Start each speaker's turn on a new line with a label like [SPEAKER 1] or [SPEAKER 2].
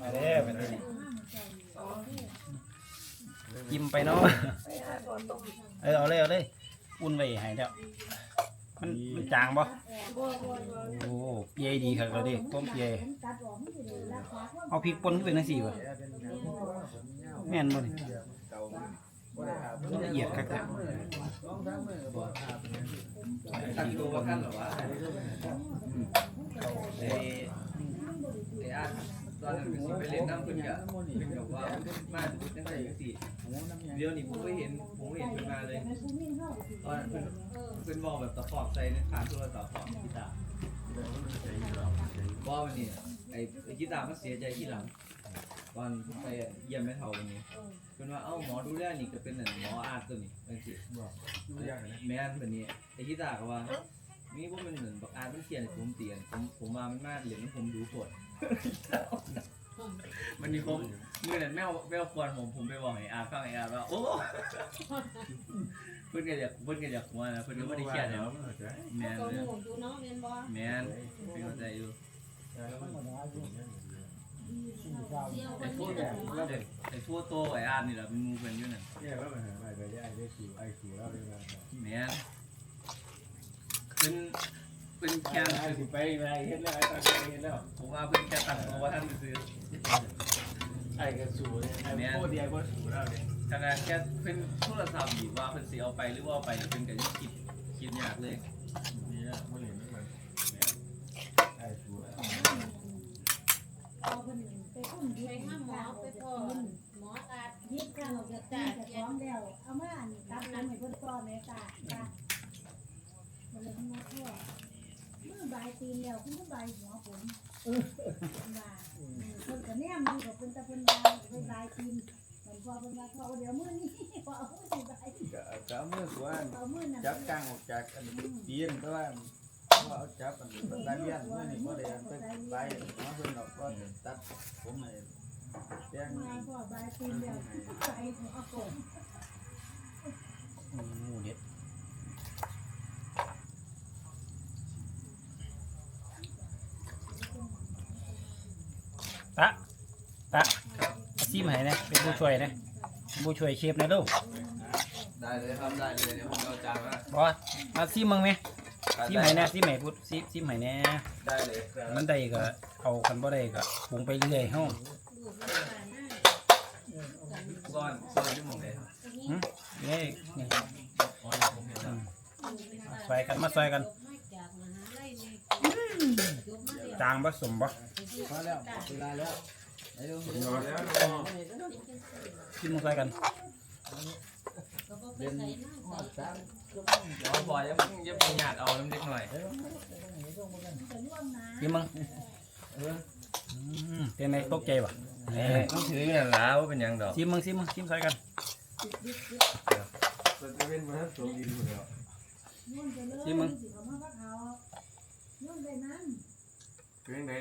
[SPEAKER 1] มาแล้วเป็นนี่ยิ้มไปเนาะเออเอาเลยเอาเลยอุ่นไว้ให้แล้วมันมันจางบ่โอ้เปียดีครับเราดิต้มเปียเอาพริกป่นขึ้นเป็นจังซี่บ่แม่นบ่นี่ละเอียดคักแท้
[SPEAKER 2] ตั้งตัวว่ากันเหรอวะเอเออา ตอนนั้นก็สิไปเล่นน้ำเพิ่นก็เพิ่นก็ว่ามาดูจังไดจังซี่เดี๋ยวนี้ผมก็เห็นผมก็เห็นเพิ่นมาเลย ตอนนั้นเพิ่นเพิ่นบอกแบบตะขอบใส่ในฐานโทรศัพท์ของกีตาร์ว่าวันนี้ไอ้ไอ้กีตาร์มันเสียใจที่หลัง ตอนผมไปเยี่ยมแม่เฒ่าวันนี้เพิ่นว่าเอ้าหมอดูแลนี่ก็เป็นนั่นหมออาร์ตตัวนี้จังซี่แม่นแบบนี้ไอ้ที่ตาก็ว่านี่พวกมันเหมือนบอกอาร์ตมันเขียนให้ผมเตียนผมผมมามันมากเหรียญผมดูผล มันมีผมเมื่อนั้นแมวแมวควรผมผมไปบอกไอ้อาร์ตฟังไอ้อาว่าโอ้เพิ่นก็อยากเพิ่นก็อยากหัวนะเพิ่นก็ไม่ได้เครียดแล้วแม่น
[SPEAKER 3] ตัว
[SPEAKER 2] เลย
[SPEAKER 3] หูดูเนาะเรียนบ่
[SPEAKER 2] แม่นเพิ่นเข้าใจอยู่ไอ้ทั่ว
[SPEAKER 3] นี้
[SPEAKER 2] ไอ้ไอ้ทั่วโตไอ้อานี่แหละเป็นมูเพิ่นอยู่นั่น
[SPEAKER 4] เนี่ยว่ามันหาไปไปได้ได้คิวไอคิวแล้วเลยนะ
[SPEAKER 2] แม่นเป็น เป็นแค่
[SPEAKER 4] ไอคิวไปไปเห็นแล้วไอ้ตาไปเห็นแล้ว
[SPEAKER 2] ผมว่าเป็นแค่ตั้งตัวว่าท่านซื้อ
[SPEAKER 4] ไอ้กระสูเนี่ยไอ้โคตรดีไอ้โคตรสูแล้วเนี่ย
[SPEAKER 2] ขนาดแค่เป็นโทรศัพท์ดีว่าเพิ่นสิเอาไปหรือว่าเอาไปเป็นกันยังคิดคิดยากเลย
[SPEAKER 4] นี่นะมันเห็นมันไอ้สู
[SPEAKER 3] เอาเพิ่นไปพุ่นไปหาหมอไปพ่อหมออาด
[SPEAKER 5] ยิบข้าวจะตาจะพร้อมแล้วเอามาอันนี้ตับน้ำให้เพิ่นก่อนเลยตาตามันเลยมาทั่ว มือใบตีนแล้วคุณก็ใบหัวผมเออว่าเพิ่นก็แนมดูกับเพิ่นตะเพิ่นบายเพิ่นใบตีนเหมือนพอเพิ่นว่าพอเดี๋ยวมื้อนี้พอเอามือสิใบ
[SPEAKER 4] ก็เมื่อส่วน
[SPEAKER 5] เอามือนั่น
[SPEAKER 4] จับกลางออกจากอันตีนเพราะว่าว่าเอาจับอันตาเลียนเมื่อนี่ก็ได้ไปไปมาเพิ่นเราก็ตัดผมให้แจ้ง
[SPEAKER 5] มาพอใบตีนแล้วใบหัวผม
[SPEAKER 1] หมูเด็ด ตะตะเอาซิมให้นะเป็นผู้ช่วยนะผู้ช่วยเชฟนะลูก
[SPEAKER 2] ได้เลยครับได้เลยเดี๋ยวผมเอาจานมา
[SPEAKER 1] บอสมาซิมมึงไหมซิมให้นะซิมให้พูดซิซิมให้แน่
[SPEAKER 2] ได้เลย
[SPEAKER 1] มันได้ก็เอาคันบ่ได้ก็ปรุงไปเรื่อยเฮา
[SPEAKER 3] ดูเพิ่นไปหน้า
[SPEAKER 2] ซ่อนซ่อนที่หมองเลยครับ
[SPEAKER 1] นี่นี่
[SPEAKER 2] อ๋อเดี๋ยวผมเห็นแล้ว
[SPEAKER 1] ซอยกันมาซอยกัน
[SPEAKER 3] มาจากมหาลัยนี่ยกมาเรียน
[SPEAKER 1] จางผสมบ่
[SPEAKER 4] พอแล้วเวลาแล้วไอ้ลูกนอนแล้ว
[SPEAKER 1] ซิมมาซอยกัน
[SPEAKER 3] ก็บ่ไปใส่น้ำใส่
[SPEAKER 2] เดี๋ยวบอยยังยังมีหยาดเอาน้ำเล็กหน่อย
[SPEAKER 5] จะล่วงน้
[SPEAKER 1] ซิมมึงอืมเป็นไงตกใจบ่แหม
[SPEAKER 2] ต้องถืออย่างแล้วเป็นยังดอก
[SPEAKER 1] ซิมมึงซิมมึงซิมซอยกัน
[SPEAKER 4] จะเป็นมาสูง ดินหม